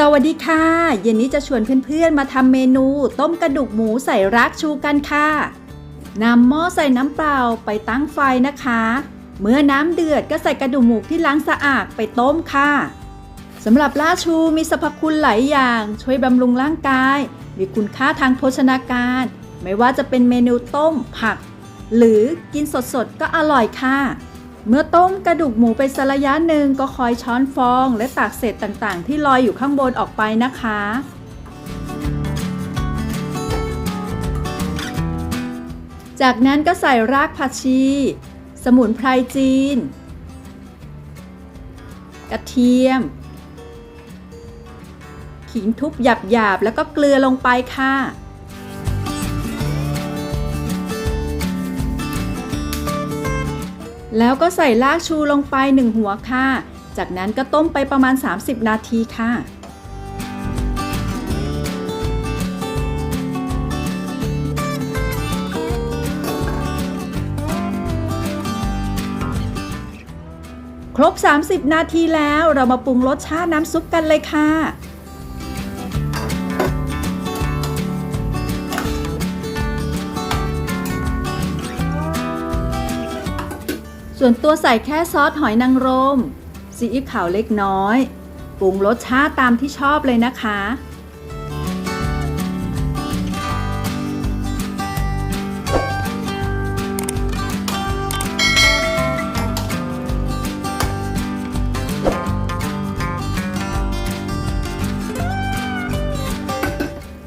สวัสดีค่ะ เย็นนี้จะชวนเพื่อนๆ มาทำเมนู ต้มกระดูกหมูใส่รากชูกันค่ะนำหม้อใส่น้ำเปล่าไปตั้งไฟนะคะ เมื่อน้ำเดือดก็ใส่กระดูกหมูที่ล้างสะอาดไปต้มค่ะสำหรับลาชูมีสรรพคุณหลายอย่าง ช่วยบำรุงร่างกาย มีคุณค่าทางโภชนาการ ไม่ว่าจะเป็นเมนูต้มผัก หรือกินสดๆก็อร่อยค่ะ เมื่อต้มกระดูกหมูไปสักระยะหนึ่งก็คอยช้อนฟองและตักเศษต่างๆ ที่ลอยอยู่ข้างบนออกไปนะคะ จากนั้นก็ใส่รากผักชี สมุนไพรจีน กระเทียม ขิงทุบหยาบๆ แล้วก็เกลือลงไปค่ะ แล้วก็ใส่รากชูลงไปหนึ่งหัวค่ะ จากนั้นก็ต้มไปประมาณ 30 นาทีค่ะ ครบ 30 นาทีแล้วเรามาปรุงรสชาติน้ำซุปกันเลยค่ะ ส่วนตัวใส่แค่ซอสหอยนางรมซีอิ๊วขาวเล็กน้อย ปรุงรสชาติตามที่ชอบเลยนะคะ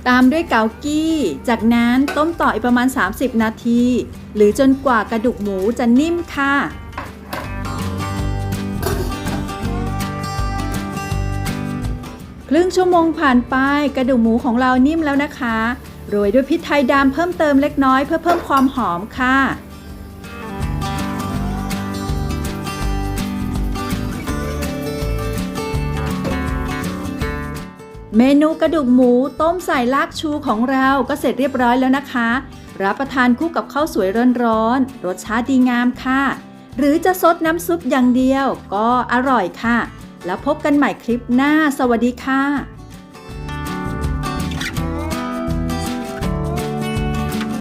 ตามด้วยเกากี้ จากนั้นต้มต่ออีกประมาณ 30 นาที หรือจนกว่ากระดูกหมูจะนิ่มค่ะ ครึ่งชั่วโมงผ่านไปกระดูกหมูของเรานิ่มแล้วนะคะ โรยด้วยพริกไทยดำเพิ่มเติมเล็กน้อยเพื่อเพิ่มความหอมค่ะ เมนูกระดูกหมูต้มใส่ลากชูของเราก็เสร็จเรียบร้อยแล้วนะคะ รับประทานคู่กับข้าวสวยร้อนๆรสชาติดีงามค่ะ หรือจะซดน้ำซุปอย่างเดียวก็อร่อยค่ะ แล้วพบกันใหม่คลิปหน้า สวัสดีค่ะ